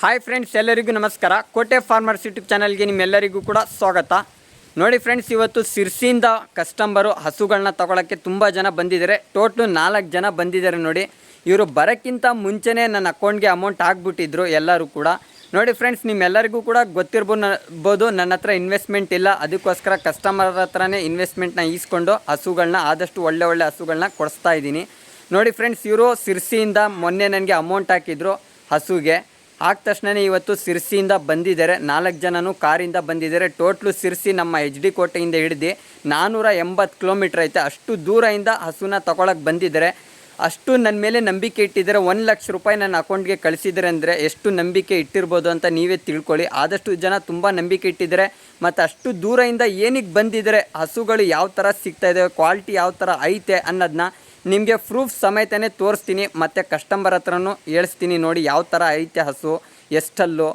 Hi friends ಎಲ್ಲರಿಗೂ ನಮಸ್ಕಾರ. ಕೋಟೆ ಫಾರ್ಮರ್ಸ್ ಯೂಟ್ಯೂಬ್ ಚಾನಲ್ಗೆ ನಿಮ್ಮೆಲ್ಲರಿಗೂ ಕೂಡ ಸ್ವಾಗತ. ನೋಡಿ ಫ್ರೆಂಡ್ಸ್ ಇವತ್ತು ಸಿರ್ಸಿಯಿಂದ ಕಸ್ಟಮರು ಹಸುಗಳನ್ನ ತಗೊಳ್ಳೋಕ್ಕೆ ತುಂಬ ಜನ ಬಂದಿದ್ದಾರೆ. ಟೋಟ್ಲು ನಾಲ್ಕು ಜನ ಬಂದಿದ್ದಾರೆ ನೋಡಿ. ಇವರು ಬರೋಕ್ಕಿಂತ ಮುಂಚೆನೇ ನನ್ನ ಅಕೌಂಟ್ಗೆ ಅಮೌಂಟ್ ಹಾಕ್ಬಿಟ್ಟಿದ್ರು ಎಲ್ಲರೂ ಕೂಡ. ನೋಡಿ ಫ್ರೆಂಡ್ಸ್ ನಿಮ್ಮೆಲ್ಲರಿಗೂ ಕೂಡ ಗೊತ್ತಿರ್ಬೋದು, ನನ್ನ ಹತ್ರ ಇನ್ವೆಸ್ಟ್ಮೆಂಟ್ ಇಲ್ಲ. ಅದಕ್ಕೋಸ್ಕರ ಕಸ್ಟಮರ್ ಹತ್ರನೇ ಇನ್ವೆಸ್ಟ್ಮೆಂಟ್ನ ಈಸ್ಕೊಂಡು ಹಸುಗಳನ್ನ ಆದಷ್ಟು ಒಳ್ಳೆ ಒಳ್ಳೆ ಹಸುಗಳನ್ನ ಕೊಡಿಸ್ತಾ ಇದ್ದೀನಿ. ನೋಡಿ ಫ್ರೆಂಡ್ಸ್ ಇವರು ಸಿರ್ಸಿಯಿಂದ ಮೊನ್ನೆ ನನಗೆ ಅಮೌಂಟ್ ಹಾಕಿದ್ರು ಹಸುಗೆ. ಆದ ತಕ್ಷಣನೇ ಇವತ್ತು ಸಿರ್ಸಿಯಿಂದ ಬಂದಿದ್ದಾರೆ. ನಾಲ್ಕು ಜನನೂ ಕಾರಿಂದ ಬಂದಿದ್ದಾರೆ. ಟೋಟ್ಲು ಸಿರ್ಸಿ ನಮ್ಮ ಎಚ್ ಡಿ ಕೋಟೆಯಿಂದ ಹಿಡಿದು ನಾನ್ನೂರ ಎಂಬತ್ತು ಕಿಲೋಮೀಟ್ರ್ ಐತೆ. ಅಷ್ಟು ದೂರದಿಂದ ಹಸುನ ತಗೊಳಕ್ಕೆ ಬಂದಿದ್ದಾರೆ. ಅಷ್ಟು ನನ್ನ ಮೇಲೆ ನಂಬಿಕೆ ಇಟ್ಟಿದ್ದಾರೆ. ಒಂದು ಲಕ್ಷ ರೂಪಾಯಿ ನನ್ನ ಅಕೌಂಟ್ಗೆ ಕಳಿಸಿದರೆ ಅಂದರೆ ಎಷ್ಟು ನಂಬಿಕೆ ಇಟ್ಟಿರ್ಬೋದು ಅಂತ ನೀವೇ ತಿಳ್ಕೊಳ್ಳಿ. ಆದಷ್ಟು ಜನ ತುಂಬ ನಂಬಿಕೆ ಇಟ್ಟಿದ್ದಾರೆ. ಮತ್ತು ಅಷ್ಟು ದೂರದಿಂದ ಏನಿಗೆ ಬಂದಿದ್ದಾರೆ? ಹಸುಗಳು ಯಾವ ಥರ ಸಿಗ್ತಾ ಕ್ವಾಲಿಟಿ ಯಾವ ಥರ ಐತೆ ಅನ್ನೋದನ್ನ ನಿಮಗೆ ಪ್ರೂಫ್ ಸಮೇತನೇ ತೋರಿಸ್ತೀನಿ, ಮತ್ತು ಕಸ್ಟಮರ್ ಹತ್ರನೂ ಹೇಳಿಸ್ತೀನಿ ನೋಡಿ ಯಾವ ಥರ ಐತೆ ಹಸು ಎಷ್ಟಲ್ಲು,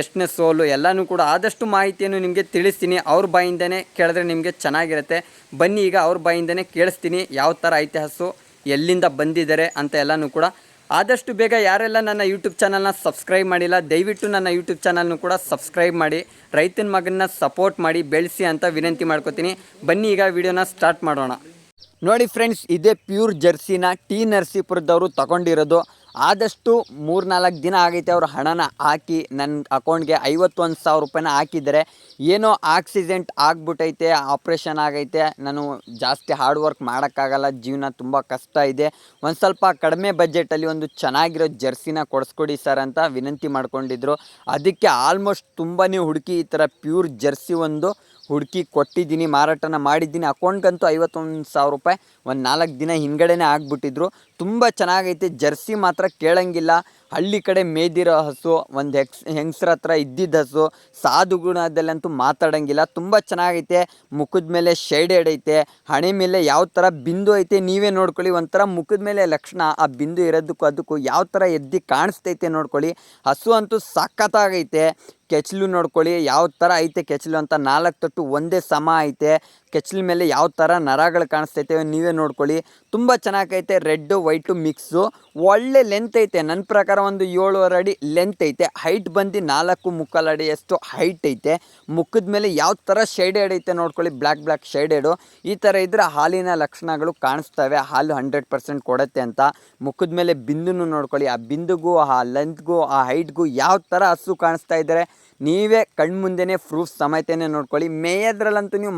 ಎಷ್ಟನೇ ಸೋಲು, ಎಲ್ಲನೂ ಕೂಡ ಆದಷ್ಟು ಮಾಹಿತಿಯನ್ನು ನಿಮಗೆ ತಿಳಿಸ್ತೀನಿ. ಅವ್ರ ಬಾಯಿಂದನೇ ಕೇಳಿದ್ರೆ ನಿಮಗೆ ಚೆನ್ನಾಗಿರುತ್ತೆ. ಬನ್ನಿ ಈಗ ಅವ್ರ ಬಾಯಿಂದನೇ ಕೇಳಿಸ್ತೀನಿ ಯಾವ ಥರ ಐತೆ ಎಲ್ಲಿಂದ ಬಂದಿದ್ದಾರೆ ಅಂತ ಎಲ್ಲನೂ ಕೂಡ. ಆದಷ್ಟು ಬೇಗ ಯಾರೆಲ್ಲ ನನ್ನ ಯೂಟ್ಯೂಬ್ ಚಾನಲ್ನ ಸಬ್ಸ್ಕ್ರೈಬ್ ಮಾಡಿಲ್ಲ, ದಯವಿಟ್ಟು ನನ್ನ ಯೂಟ್ಯೂಬ್ ಚಾನಲ್ನು ಕೂಡ ಸಬ್ಸ್ಕ್ರೈಬ್ ಮಾಡಿ, ರೈತನ ಮಗನ್ನ ಸಪೋರ್ಟ್ ಮಾಡಿ, ಬೆಳೆಸಿ ಅಂತ ವಿನಂತಿ ಮಾಡ್ಕೋತೀನಿ. ಬನ್ನಿ ಈಗ ವಿಡಿಯೋನ ಸ್ಟಾರ್ಟ್ ಮಾಡೋಣ. ನೋಡಿ ಫ್ರೆಂಡ್ಸ್, ಇದೇ ಪ್ಯೂರ್ ಜರ್ಸಿನ ಟಿ ನರಸೀಪುರದವರು ತಗೊಂಡಿರೋದು. ಆದಷ್ಟು ಮೂರ್ನಾಲ್ಕು ದಿನ ಆಗೈತೆ ಅವರು ಹಣನ ಹಾಕಿ ನನ್ನ ಅಕೌಂಟ್ಗೆ ಐವತ್ತೊಂದು ಸಾವಿರ ರೂಪಾಯಿನ ಹಾಕಿದ್ದಾರೆ. ಏನೋ ಆಕ್ಸಿಡೆಂಟ್ ಆಗ್ಬಿಟ್ಟೈತೆ ಆಪ್ರೇಷನ್ ಆಗೈತೆ. ನಾನು ಜಾಸ್ತಿ ಹಾರ್ಡ್ ವರ್ಕ್ ಮಾಡೋಕ್ಕಾಗಲ್ಲ, ಜೀವನ ತುಂಬ ಕಷ್ಟ ಇದೆ. ಒಂದು ಸ್ವಲ್ಪ ಕಡಿಮೆ ಬಜೆಟಲ್ಲಿ ಒಂದು ಚೆನ್ನಾಗಿರೋ ಜರ್ಸಿನ ಕೊಡಿಸ್ಕೊಡಿ ಸರ್ ಅಂತ ವಿನಂತಿ ಮಾಡ್ಕೊಂಡಿದ್ರು. ಅದಕ್ಕೆ ಆಲ್ಮೋಸ್ಟ್ ತುಂಬಾ ಹುಡುಕಿ ಈ ಥರ ಪ್ಯೂರ್ ಜರ್ಸಿ ಒಂದು ಹುಡುಕಿ ಕೊಟ್ಟಿದ್ದೀನಿ, ಮಾರಾಟನ ಮಾಡಿದ್ದೀನಿ. ಅಕೌಂಟ್ಗಂತೂ ಐವತ್ತೊಂದು ಸಾವಿರ ರೂಪಾಯಿ ಒಂದು ನಾಲ್ಕು ದಿನ ಹಿಂದುಗಡೆನೇ ಆಗಿಬಿಟ್ಟಿದ್ರು. ತುಂಬ ಚೆನ್ನಾಗೈತೆ. ಜರ್ಸಿ ಮಾತ್ರ ಕೇಳಂಗಿಲ್ಲ. ಹಳ್ಳಿ ಕಡೆ ಮೇದಿರೋ ಹಸು, ಒಂದು ಹೆಕ್ಸ್ ಹೆಂಗಸ್ರ ಹತ್ರ ಇದ್ದಿದ್ದ ಹಸು, ಸಾಧು ಗುಣದಲ್ಲಂತೂ ಮಾತಾಡಂಗಿಲ್ಲ. ತುಂಬ ಚೆನ್ನಾಗೈತೆ, ಮುಖದ ಮೇಲೆ ಶೇಡೆಡ್ ಐತೆ ಹಣೆ ಮೇಲೆ ಯಾವ ಥರ ಬಿಂದು ಐತೆ ನೀವೇ ನೋಡ್ಕೊಳ್ಳಿ. ಒಂಥರ ಮುಖದ ಮೇಲೆ ಲಕ್ಷಣ, ಆ ಬಿಂದು ಇರೋದಕ್ಕೂ ಅದಕ್ಕೂ ಯಾವ ಥರ ಎದ್ದು ಕಾಣಿಸ್ತೈತೆ ನೋಡ್ಕೊಳ್ಳಿ. ಹಸು ಅಂತೂ ಸಖತ್ತಾಗೈತೆ. ಕೆಚ್ಚಲು ನೋಡ್ಕೊಳ್ಳಿ, ಯಾವ ಥರ ಐತೆ ಕೆಚ್ಚಲು ಅಂತ ನಾಲ್ಕು ತೊಟ್ಟು ಒಂದೇ ಸಮ ಐತೆ. ಕೆಚ್ಚಲ ಮೇಲೆ ಯಾವ ಥರ ನರಗಳು ಕಾಣಿಸ್ತೈತೆ ನೀವೇ ನೋಡ್ಕೊಳ್ಳಿ. ತುಂಬ ಚೆನ್ನಾಗೈತೆ, ರೆಡ್ಡು, ವೈಟು, ಮಿಕ್ಸು. ಒಳ್ಳೆ ಲೆಂತ್ ಐತೆ. ನನ್ನ ಪ್ರಕಾರ ಒಂದು ಏಳುವರೆ ಅಡಿ ಲೆಂತ್ ಐತೆ. ಹೈಟ್ ಬಂದು ನಾಲ್ಕು ಮುಕ್ಕಾಲು ಅಡಿಯಷ್ಟು ಹೈಟ್ ಐತೆ. ಮುಖದ ಮೇಲೆ ಯಾವ ಥರ ಶೇಡೆಡ್ ಐತೆ ನೋಡ್ಕೊಳ್ಳಿ. ಬ್ಲ್ಯಾಕ್ ಬ್ಲ್ಯಾಕ್ ಶೇಡೆಡು ಈ ಥರ ಇದ್ದರೆ ಹಾಲಿನ ಲಕ್ಷಣಗಳು ಕಾಣಿಸ್ತವೆ. ಹಾಲು ಹಂಡ್ರೆಡ್ ಪರ್ಸೆಂಟ್ ಕೊಡುತ್ತೆ ಅಂತ. ಮುಖದ ಮೇಲೆ ಬಿಂದುನು ನೋಡ್ಕೊಳ್ಳಿ. ಆ ಬಿಂದುಗೂ, ಆ ಲೆಂತ್ಗೂ ಆ ಹೈಟ್ಗೂ ಯಾವ ಥರ ಹಸು ಕಾಣಿಸ್ತಾ ಇದ್ದಾರೆ ನೀವೇ ಕಣ್ಮುಂದೆನೇ ಪ್ರೂಫ್ ಸಮೇತನೇ ನೋಡ್ಕೊಳ್ಳಿ. ಮೇಯದ್ರಲ್ಲಂತೂ ನೀವು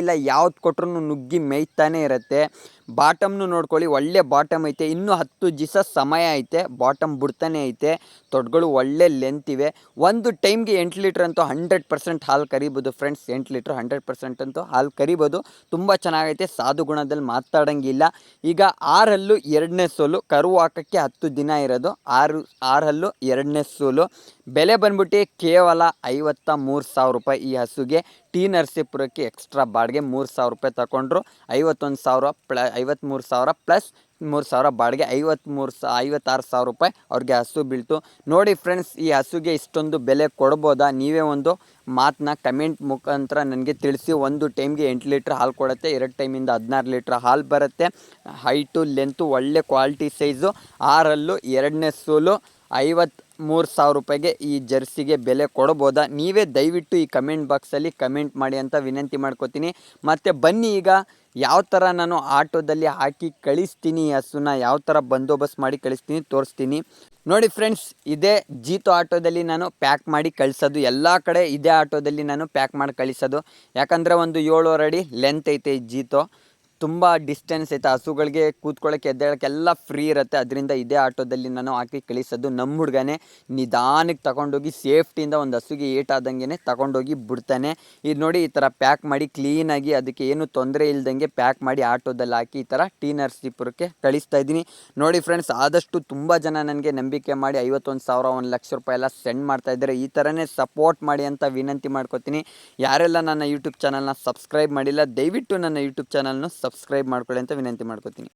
ಮಾತಾಡೋಂಗಿಲ್ಲ ಯಾವ್ದು ಕೊಟ್ರು ನುಗ್ಗಿ ಮೇಯ್ತಾನೆ ಇರುತ್ತೆ. ಬಾಟಮ್ನು ನೋಡ್ಕೊಳ್ಳಿ, ಒಳ್ಳೆ ಬಾಟಮ್ ಐತೆ. ಇನ್ನೂ ಹತ್ತು ದಿವಸ ಸಮಯ ಐತೆ. ಬಾಟಮ್ ಬಿಡ್ತಾನೆ ಐತೆ. ತೊಡ್ಗಳು ಒಳ್ಳೆ ಲೆಂತ್ ಇವೆ. ಒಂದು ಟೈಮ್ಗೆ ಎಂಟು ಲೀಟ್ರ್ ಅಂತೂ ಹಂಡ್ರೆಡ್ ಪರ್ಸೆಂಟ್ ಹಾಲು ಕರಿಬೋದು ಫ್ರೆಂಡ್ಸ್ ಎಂಟು ಲೀಟ್ರ್, ಹಂಡ್ರೆಡ್ ಪರ್ಸೆಂಟ್ ಅಂತೂ ಹಾಲು ಕರಿಬೋದು. ತುಂಬ ಚೆನ್ನಾಗೈತೆ. ಸಾಧು ಗುಣದಲ್ಲಿ ಮಾತಾಡೋಂಗಿಲ್ಲ. ಈಗ ಆರಲ್ಲೂ ಎರಡನೇ ಸೋಲು. ಕರು ಹಾಕೋಕ್ಕೆ ಹತ್ತು ದಿನ ಇರೋದು. ಆರು, ಆರಲ್ಲೂ ಎರಡನೇ ಸೋಲು. ಬೆಲೆ ಬಂದ್ಬಿಟ್ಟು ಕೇವಲ ಐವತ್ತ ಮೂರು ಸಾವಿರ ರೂಪಾಯಿ ಈ ಹಸುಗೆ. ಟೀ ನರಸೀಪುರಕ್ಕೆ ಎಕ್ಸ್ಟ್ರಾ ಬಾಡಿಗೆ ಮೂರು ಸಾವಿರ ರೂಪಾಯಿ ತಗೊಂಡ್ರು ಐವತ್ತೊಂದು ಸಾವಿರ ಪ್ಲ ಐವತ್ತ್ಮೂರು ಸಾವಿರ ಪ್ಲಸ್ ಮೂರು ಸಾವಿರ ಬಾಡಿಗೆ ಐವತ್ತ್ಮೂರು ಸಾ, ಐವತ್ತಾರು ಸಾವಿರ ರೂಪಾಯಿ ಅವ್ರಿಗೆ ಹಸು ಬೀಳ್ತು. ನೋಡಿ ಫ್ರೆಂಡ್ಸ್ ಈ ಹಸುಗೆ ಇಷ್ಟೊಂದು ಬೆಲೆ ಕೊಡ್ಬೋದಾ? ನೀವೇ ಒಂದು ಮಾತನ್ನ ಕಮೆಂಟ್ ಮುಖಾಂತರ ನನಗೆ ತಿಳಿಸಿ. ಒಂದು ಟೈಮ್ಗೆ ಎಂಟು ಲೀಟ್ರ್ ಹಾಲು ಕೊಡುತ್ತೆ, ಎರಡು ಟೈಮಿಂದ ಹದಿನಾರು ಲೀಟ್ರ್ ಹಾಲು ಬರುತ್ತೆ. ಹೈಟು ಲೆಂತು ಒಳ್ಳೆ ಕ್ವಾಲಿಟಿ ಸೈಜು ಆರಲ್ಲೂ ಎರಡನೇ ಸೋಲು, ಐವತ್ತು ಮೂರು ಸಾವಿರ ರೂಪಾಯಿಗೆ ಈ ಜರ್ಸಿಗೆ ಬೆಲೆ ಕೊಡ್ಬೋದಾ? ನೀವೇ ದಯವಿಟ್ಟು ಈ ಕಮೆಂಟ್ ಬಾಕ್ಸಲ್ಲಿ ಕಮೆಂಟ್ ಮಾಡಿ ಅಂತ ವಿನಂತಿ ಮಾಡ್ಕೋತೀನಿ. ಮತ್ತು ಬನ್ನಿ ಈಗ ಯಾವ ಥರ ನಾನು ಆಟೋದಲ್ಲಿ ಹಾಕಿ ಕಳಿಸ್ತೀನಿ ಹಸುನ, ಯಾವ ಥರ ಬಂದೋಬಸ್ತ್ ಮಾಡಿ ಕಳಿಸ್ತೀನಿ ತೋರಿಸ್ತೀನಿ. ನೋಡಿ ಫ್ರೆಂಡ್ಸ್ ಇದೇ ಜೀತೋ ಆಟೋದಲ್ಲಿ ನಾನು ಪ್ಯಾಕ್ ಮಾಡಿ ಕಳಿಸೋದು. ಎಲ್ಲ ಕಡೆ ಇದೇ ಆಟೋದಲ್ಲಿ ನಾನು ಪ್ಯಾಕ್ ಮಾಡಿ ಕಳಿಸೋದು. ಯಾಕಂದರೆ ಒಂದು ಏಳುವರೆ ಅಡಿ ಲೆಂತ್ ಐತೆ ಈ ಜೀತೋ. ತುಂಬ ಡಿಸ್ಟೆನ್ಸ್ ಐತೆ ಹಸುಗಳಿಗೆ ಕೂತ್ಕೊಳ್ಳೋಕ್ಕೆ ಎದ್ದೇಳೋಕ್ಕೆಲ್ಲ ಫ್ರೀ ಇರುತ್ತೆ. ಅದರಿಂದ ಇದೇ ಆಟೋದಲ್ಲಿ ನಾನು ಹಾಕಿ ಕಳಿಸೋದು ನಮ್ಮ ಹುಡುಗನೇ. ನಿಧಾನಕ್ಕೆ ತಗೊಂಡೋಗಿ ಸೇಫ್ಟಿಯಿಂದ ಒಂದು ಹಸುಗೆ ಏಟಾದಂಗೆ ತಗೊಂಡೋಗಿ ಬಿಡ್ತಾನೆ. ಇದು ನೋಡಿ ಈ ಥರ ಪ್ಯಾಕ್ ಮಾಡಿ ಕ್ಲೀನಾಗಿ ಅದಕ್ಕೆ ಏನು ತೊಂದರೆ ಇಲ್ದಂಗೆ ಪ್ಯಾಕ್ ಮಾಡಿ ಆಟೋದಲ್ಲಿ ಹಾಕಿ ಈ ಥರ ಟಿ ನರಸೀಪುರಕ್ಕೆ ಕಳಿಸ್ತಾ ಇದ್ದೀನಿ. ನೋಡಿ ಫ್ರೆಂಡ್ಸ್ ಆದಷ್ಟು ತುಂಬ ಜನ ನನಗೆ ನಂಬಿಕೆ ಮಾಡಿ ಐವತ್ತೊಂದು ಸಾವಿರ, ಒಂದು ಲಕ್ಷ ರೂಪಾಯಿ ಎಲ್ಲ ಸೆಂಡ್ ಮಾಡ್ತಾ ಇದ್ದಾರೆ. ಈ ಥರನೇ ಸಪೋರ್ಟ್ ಮಾಡಿ ಅಂತ ವಿನಂತಿ ಮಾಡ್ಕೋತೀನಿ. ಯಾರೆಲ್ಲ ನನ್ನ ಯೂಟ್ಯೂಬ್ ಚಾನಲ್ನ ಸಬ್ಸ್ಕ್ರೈಬ್ ಮಾಡಿಲ್ಲ, ದಯವಿಟ್ಟು ನನ್ನ ಯೂಟ್ಯೂಬ್ ಚಾನಲ್ನ ಸಬ್ಸ್ಕ್ರೈಬ್ ಮಾಡ್ಕೊಳ್ಳಿ ಅಂತ ವಿನಂತಿ ಮಾಡ್ಕೋತೀನಿ.